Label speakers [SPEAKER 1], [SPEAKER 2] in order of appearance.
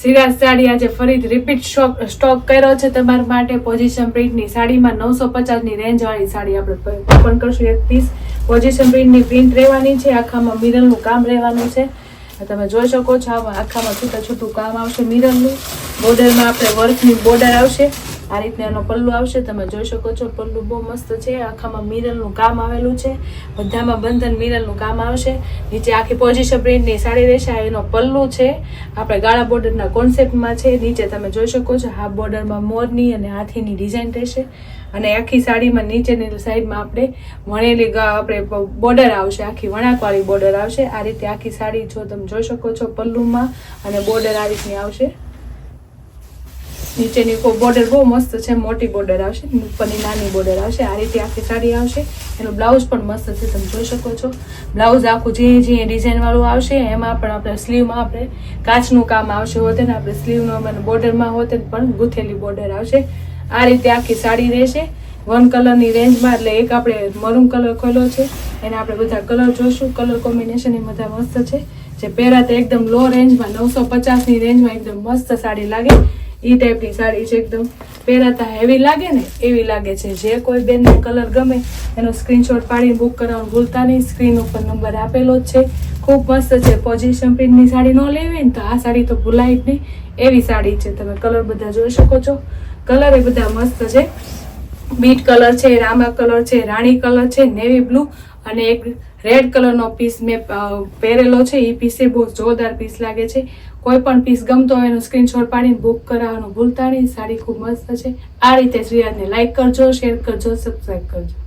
[SPEAKER 1] સિરાજ સાડી આજે ફરીથી repeat stock કર્યો છે તમારા માટે. પોઝિશન પ્રિન્ટની સાડીમાં નવસો પચાસની રેન્જવાળી સાડી આપણે ઓપન કરશું એક પીસ પોઝિશન પ્રિન્ટની પ્રિન્ટ રહેવાની છે, આખામાં મિરરનું કામ રહેવાનું છે. તમે જોઈ શકો છો, આમાં આખામાં છૂટા છૂટું કામ આવશે મિરરનું બોર્ડરમાં આપણે વર્કની બોર્ડર આવશે. આ રીતના એનો પલ્લુ આવશે, તમે જોઈ શકો છો, પલ્લુ બહુ મસ્ત છે, આખામાં મિરરનું કામ આવેલું છે, બધામાં બંધન મિરરનું કામ આવશે, નીચે આખી પોઝિશન પ્રિન્ટની સાડી રહેશે એનો પલ્લુ છે, આપણે ગાળા બોર્ડરના કોન્સેપ્ટમાં છે, નીચે તમે જોઈ શકો છો, હાફ બોર્ડરમાં મોરની અને હાથીની ડિઝાઇન રહેશે, અને આખી સાડીમાં નીચેની સાઈડમાં આપણે વણેલી આપણે બોર્ડર આવશે, આખી વણાકવાળી બોર્ડર આવશે, આ રીતે આખી સાડી જો તમે જોઈ શકો છો પલ્લુમાં, અને બોર્ડર આ રીતની આવશે. નીચેની બોર્ડર બહુ મસ્ત છે, મોટી બોર્ડર આવશે, ઉપરની નાની બોર્ડર આવશે, આ રીતે આખી સાડી આવશે. એનું બ્લાઉઝ પણ મસ્ત છે, તમે જોઈ શકો છો. બ્લાઉઝ આખું જે જે ડિઝાઇનવાળું આવશે, એમાં પણ આપણે સ્લીવમાં આપણે કાચનું કામ આવશે હોતે ને, આપણે સ્લીવનું બોર્ડરમાં હોતે પણ ગૂંથેલી બોર્ડર આવશે. આ રીતે આખી સાડી રહેશે. વન કલરની રેન્જમાં એટલે એક આપણે મરૂન કલર ખોલ્યો છે, એને આપણે બધા કલર જોઈશું કલર કોમ્બિનેશન એ બધા મસ્ત છે. જે પહેરાતા એકદમ લો રેન્જમાં નવસો પચાસની રેન્જમાં એકદમ મસ્ત સાડી લાગે. ઈ ટાઈપની સાડી છે એકદમ પહેરાતા હેવી લાગે ને, એવી લાગે છે. જે કોઈ બેનને કલર ગમે, એનો સ્ક્રીનશોટ પાડીને બુક કરાવવાનું ભૂલતા નહીં. સ્ક્રીન ઉપર નંબર આપેલો જ છે. ખૂબ મસ્ત છે. પોઝિશન પ્રિન્ટની સાડી ન લેવી ને તો આ સાડી તો ભૂલાય જ નહીં. એવી સાડી છે. તમે કલર બધા જોઈ શકો છો. કલર એ બધા મસ્ત છે. બીટ કલર છે, રામા કલર છે, રાણી કલર છે, નેવી બ્લુ અને એક રેડ કલરનો પીસ મેં પહેરેલો છે. એ પીસે બહુ જોરદાર પીસ લાગે છે. કોઈ પણ પીસ ગમતો હોય એનો સ્ક્રીનશોટ પાડીને બુક કરાવવાનું ભૂલતા નહીં. સાડી ખૂબ મસ્ત છે. આ રીતે શ્રીયાદને લાઇક કરજો શેર કરજો સબસ્ક્રાઈબ કરજો.